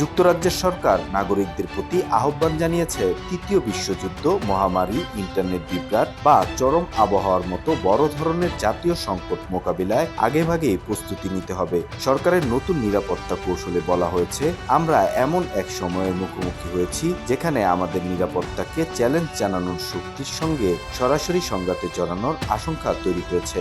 যুক্তরাজ্যের সরকার নাগরিকদের প্রতি আহ্বান জানিয়েছে তৃতীয় বিশ্বযুদ্ধ মহামারী, ইন্টারনেট বিভ্রাট বা চরম আবহাওয়ার মতো বড় ধরনের জাতীয় সংকট মোকাবিলায় আগেভাগেই প্রস্তুতি নিতে হবে। সরকারের নতুন নিরাপত্তা কৌশলে বলা হয়েছে, আমরা এমন এক সময়ের মুখোমুখি হয়েছি যেখানে আমাদের নিরাপত্তাকে চ্যালেঞ্জ জানানোর শক্তির সঙ্গে সরাসরি সংঘাতে জড়ানোর আশঙ্কা তৈরি হয়েছে।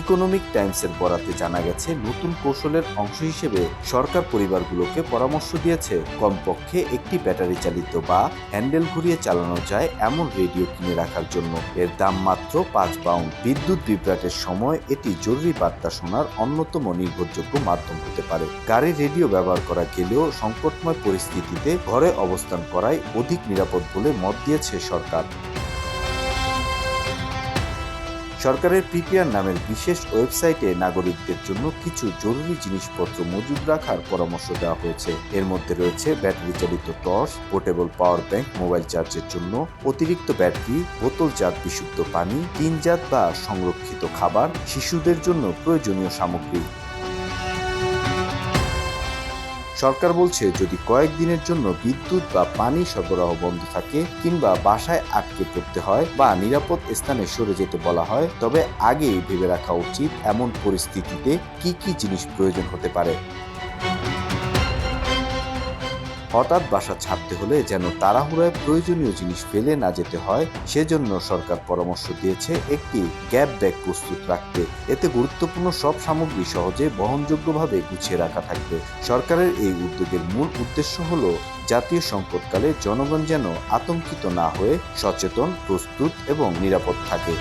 ইকোনমিক টাইমসের বরাতে জানা গেছে, নতুন কৌশলের অংশ হিসেবে সরকার পরিবারগুলোকে পরামর্শ দিয়েছে। কমপক্ষে একটি ব্যাটারি চালিত বা হ্যান্ডেল ঘুরিয়ে চালানো যায় এমন রেডিও কিনে রাখার জন্য। এর দাম মাত্র পাঁচ পাউন্ড। বিদ্যুৎ বিভ্রাটের সময় এটি জরুরি বার্তা শোনার অন্যতম নির্ভরযোগ্য মাধ্যম হতে পারে। গাড়ি রেডিও ব্যবহার করা গেলেও সংকটময় পরিস্থিতিতে ঘরে অবস্থান করায় অধিক নিরাপদ বলে মত দিয়েছে সরকার। সরকারের পিপিআর নামের বিশেষ ওয়েবসাইটে নাগরিকদের জন্য কিছু জরুরি জিনিসপত্র মজুদ রাখার পরামর্শ দেওয়া হয়েছে। এর মধ্যে রয়েছে ব্যাটারি চালিত torch, portable power bank, mobile চার্জের জন্য অতিরিক্ত ব্যাটারি, বোতলজাত বিশুদ্ধ পানি টিনজাত বা সংরক্ষিত খাবার, শিশুদের জন্য প্রয়োজনীয় সামগ্রী। সরকার বলছে, যদি কয়েকদিনের জন্য বিদ্যুৎ বা পানি সরবরাহ বন্ধ থাকে কিংবা বাসায় আটকে পড়তে হয় বা নিরাপদ স্থানে সরে যেতে বলা হয়, তবে আগেই ভেবে রাখা উচিত এমন পরিস্থিতিতে কি কি জিনিস প্রয়োজন হতে পারে। হঠাৎ বাসা ছাড়তে হলে যেন তাড়াহুড়ায় প্রয়োজনীয় জিনিস ফেলে না যেতে হয়, সেজন্য সরকার পরামর্শ দিয়েছে একটি গ্যাপ ব্যাগ প্রস্তুত রাখতে। এতে গুরুত্বপূর্ণ সব সামগ্রী সহজে বহনযোগ্যভাবে গুছিয়ে রাখা থাকবে। সরকারের এই উদ্যোগের মূল উদ্দেশ্য হল, জাতীয় সংকটকালে জনগণ যেন আতঙ্কিত না হয়ে সচেতন, প্রস্তুত এবং নিরাপদ থাকে।